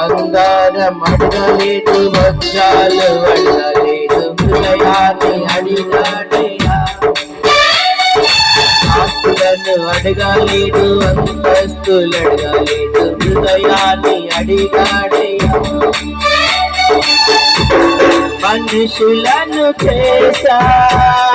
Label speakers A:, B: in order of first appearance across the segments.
A: బంగారం అడగలేదు వజ్రాలు అడగలేదు హృదయాన్ని అడిగాడయ్యా. ఆస్తులను అడగలేదు అంతస్తులు అడగలేదు. హృదయాన్ని అడిగాడయ్యా. మనుషులను చేశాడయ్యా.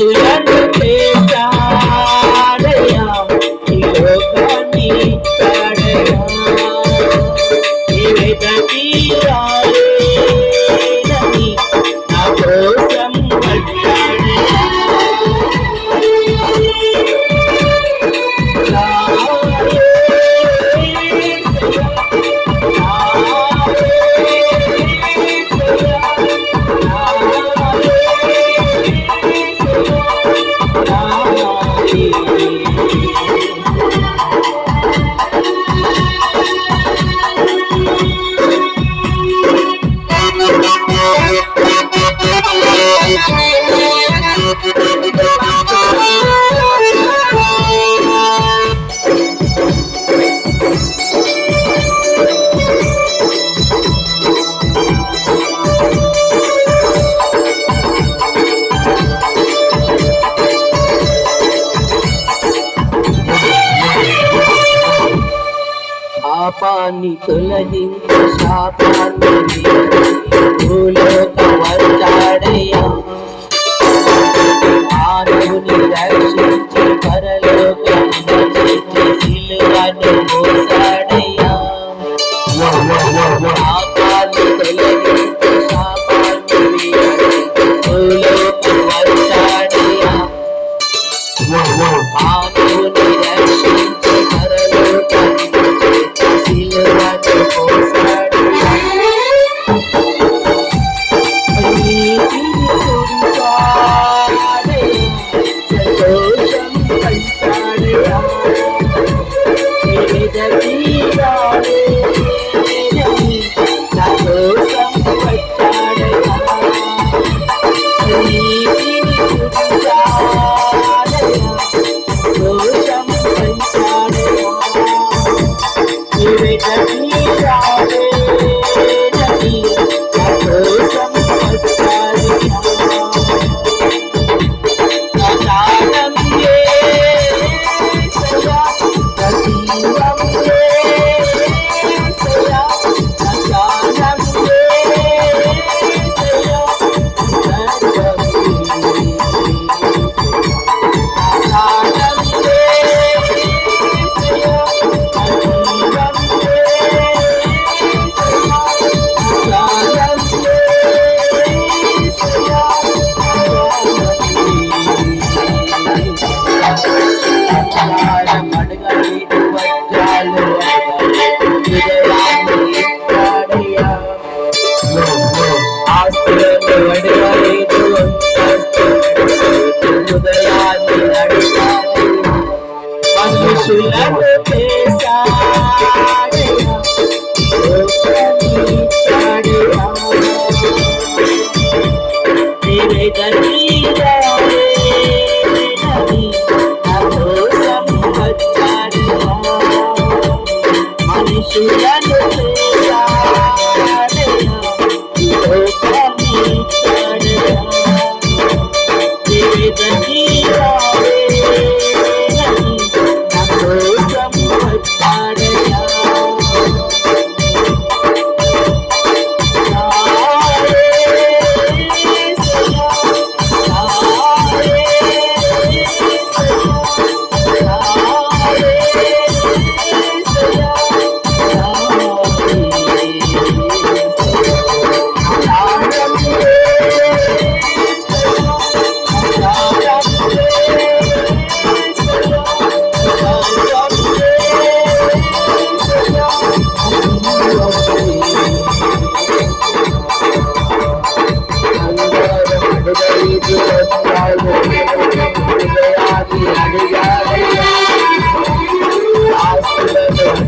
A: Yeah. పాపాన్ని తొలగించి శాపాన్ని భూలోక వచ్చాడయ్యా మానవుని రక్షించి Yeah.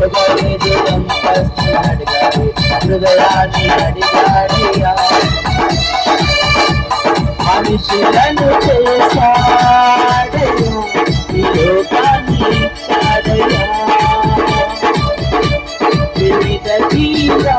A: పట్టుకొని జీవంతస్తు అడిగాడు హృదయాన్ని మనుషులను చేశాడయో వివిధ జీవా